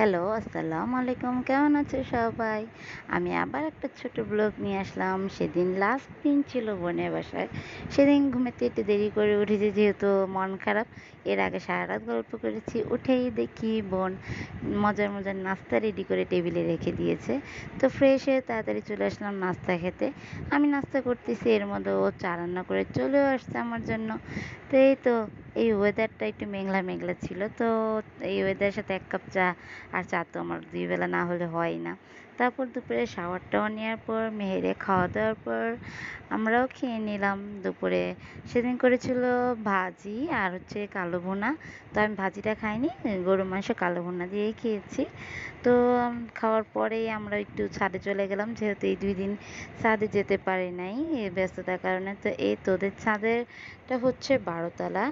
Hello, আসসালামু আলাইকুম। কেমন আছে সবাই? আমি আবার একটা ছোট ব্লগ নিয়ে আসলাম। সেদিন লাস্ট দিন ছিল বোনের বাসায়। সেদিন ঘুমেতে একটু দেরি করে উঠেছি যেহেতু মন খারাপ। এর আগে সারা রাত গল্প করেছি। উঠেই দেখি বোন মজার মজার নাস্তা রেডি করে টেবিলে রেখে দিয়েছে। তো ফ্রেশ হয়ে তাড়াতাড়ি চলে আসলাম নাস্তা খেতে। আমি নাস্তা করতেছি, এর মধ্যে ও চা রান্না করে চলেও আসছে আমার জন্য। তো এই তো এই ওয়েদারটা একটু মেঘলা মেঘলা ছিল, তো এই ওয়েদারের সাথে এক কাপ চা আর চা তো আমার দুই বেলা না হলে হয় না। তারপর দুপুরে শাওয়ার টাওয়ার নেওয়ার পর, মেহেরে খাওয়া দাওয়ার পর আমরাও খেয়ে নিলাম দুপুরে। সেদিন করেছিল ভাজি আর হচ্ছে কালো ভুনা। তো আমি ভাজিটা খাইনি গরু মাংস কালো ভুনা দিয়েই খেয়েছি। তো খাওয়ার পরেই আমরা একটু ছাদে চলে গেলাম, যেহেতু এই দুই দিন ছাদে যেতে পারি নাই ব্যস্ততার কারণে। তো এই তোদের ছাদেরটা হচ্ছে বারোতলা,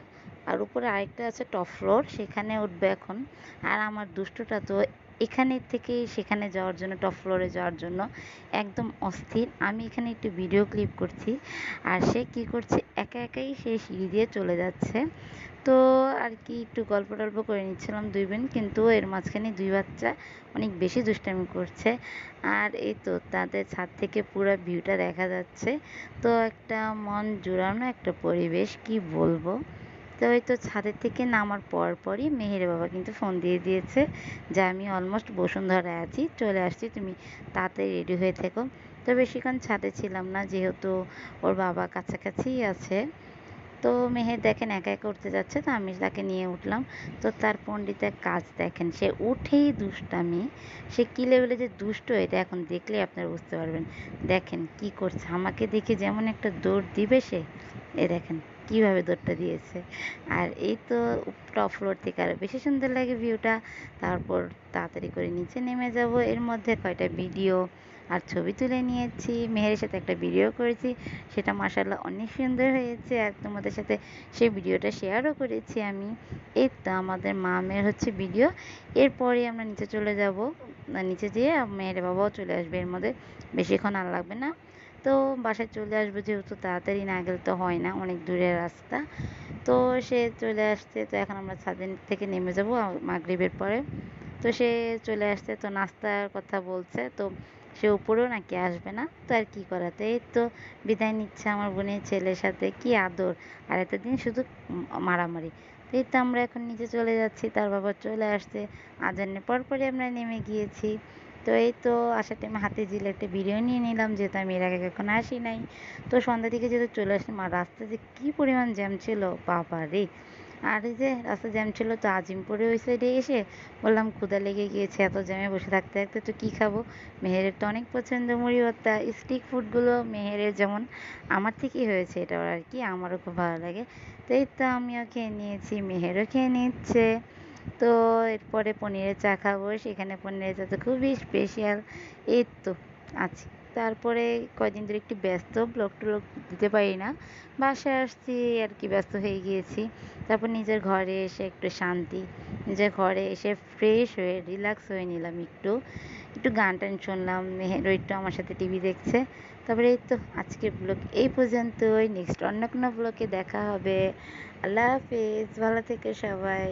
আর উপরে আরেকটা আছে টপ ফ্লোর, সেখানে উঠবে এখন। আর আমার দুষ্টটা তো এখানে থেকে সেখানে যাওয়ার জন্য টপ ফ্লোরে যাওয়ার জন্য একদম অস্থির। আমি এখানে একটু ভিডিও ক্লিপ করছি আর সে কি করছে, একা একাই সে সিঁড়ি দিয়ে চলে যাচ্ছে। তো আর কি একটু গল্প টল্প করে নিচ্ছিলাম দুই বোন, কিন্তু এর মাঝখানে দুই বাচ্চা অনেক বেশি দুষ্টামি করছে। আর এই তো তাদের ছাদ থেকে পুরো ভিউটা দেখা যাচ্ছে। তো একটা মন জুড়ানো একটা পরিবেশ, কি বলব? তো ওই তো ছাদের থেকে নামার পর পরই মেহের বাবা কিন্তু ফোন দিয়ে দিয়েছে যে আমি অলমোস্ট বসুন্ধরায় আছি, চলে আসছি, তুমি তাড়াতাড়ি রেডি হয়ে থেকো। তো বেশিক্ষণ ছাদে ছিলাম না, যেহেতু ওর বাবা কাছাকাছিই আছে। তো মেহের দেখেন একা একা উঠতে যাচ্ছে, তো আমি তাকে নিয়ে উঠলাম। তো তার পণ্ডিতের কাজ দেখেন, সে উঠেই দুষ্টামি। সে কী লেভেলে যে দুষ্ট, এটা এখন দেখলে আপনারা বুঝতে পারবেন। দেখেন কি করছে, আমাকে দেখে যেমন একটা দৌড় দিবে সে। এ দেখেন। কীভাবে দৌড়টা দিয়েছে। আর এই তো টপ ফ্লোর থেকে আরও বেশি সুন্দর লাগে ভিউটা তারপর তাড়াতাড়ি করে নিচে নেমে যাব। এর মধ্যে কয়টা ভিডিও আর ছবি তুলে নিয়েছি। মেহেরের সাথে একটা ভিডিও করেছি। সেটা মাসাল্লাহ অনেক সুন্দর হয়েছে। আর তোমাদের সাথে সেই ভিডিওটা শেয়ারও করেছি আমি। এই তো আমাদের মা মেয়ের হচ্ছে ভিডিও এরপরে আমরা নিচে চলে যাব। নিচে যেয়ে মেয়ের বাবাও চলে আসবে এর মধ্যে। বেশিক্ষণ আর লাগবে না। তো বাসায় চলে আসব যেহেতু তাড়াতাড়ি, না গেলে তো হয় না, অনেক দূরের রাস্তা। তো সে চলে আসছে, তো এখন আমরা ছাদের থেকে নেমে যাব মাগরিবের পরে। তো সে চলে আসছে, তো নাস্তার কথা বলছে, তো সে উপরেও নাকি আসবে না, তো আর কী করাতে এই তো বিদায় নিচ্ছে আমার বোনের ছেলের সাথে, কি আদর! আর এতদিন শুধু মারামারি। তো এই তো আমরা এখন নিচে চলে যাচ্ছি, তার বাবা চলে আসছে। আজানের পরপরই আমরা নেমে গিয়েছি। তো এই তো আসার টাইমে হাতে একটা ভিডিও নিয়ে নিলাম, যেহেতু আমি এর আগে কখনো আসি নাই। তো সন্ধ্যা দিকে যেহেতু চলে আসলাম, আর রাস্তায় যে কী পরিমাণ জ্যাম ছিল, বাবা রে! আর এই যে রাস্তা জ্যাম ছিল, তো আজিমপুরে ওই সাইডে এসে বললাম ক্ষুদা লেগে গিয়েছে, এত জ্যামে বসে থাকতে থাকতে তো কী খাব? মেহেরের তো অনেক পছন্দ মুড়ি ভর্তা স্টিক ফুডগুলো মেহেরের যেমন আমার থেকেই হয়েছে এটা আর কি, আমারও খুব ভালো লাগে। তো এই তো আমিও খেয়ে নিয়েছি, মেহেরও খেয়ে নিচ্ছে। তো এরপরে পনিরের চা খাব। সেখানে পনিরের চা তো খুবই স্পেশাল এই তো, আছি। তারপরে কয়দিন ধরে একটু ব্যস্ত ব্লগ টলগ দিতে পারি না। বাসায় আসছি, আর কি ব্যস্ত হয়ে গিয়েছি। তারপর নিজের ঘরে এসে একটু শান্তি, নিজের ঘরে এসে ফ্রেশ হয়ে রিল্যাক্স হয়ে নিলাম একটু। একটু গান টান শুনলাম একটু আমার সাথে টিভি দেখছে। তারপরে এই তো, আজকের ব্লগ এই পর্যন্তই। নেক্সট অন্য কোনো ব্লগে দেখা হবে। আল্লাহ হাফেজ, ভালো থেকে সবাই।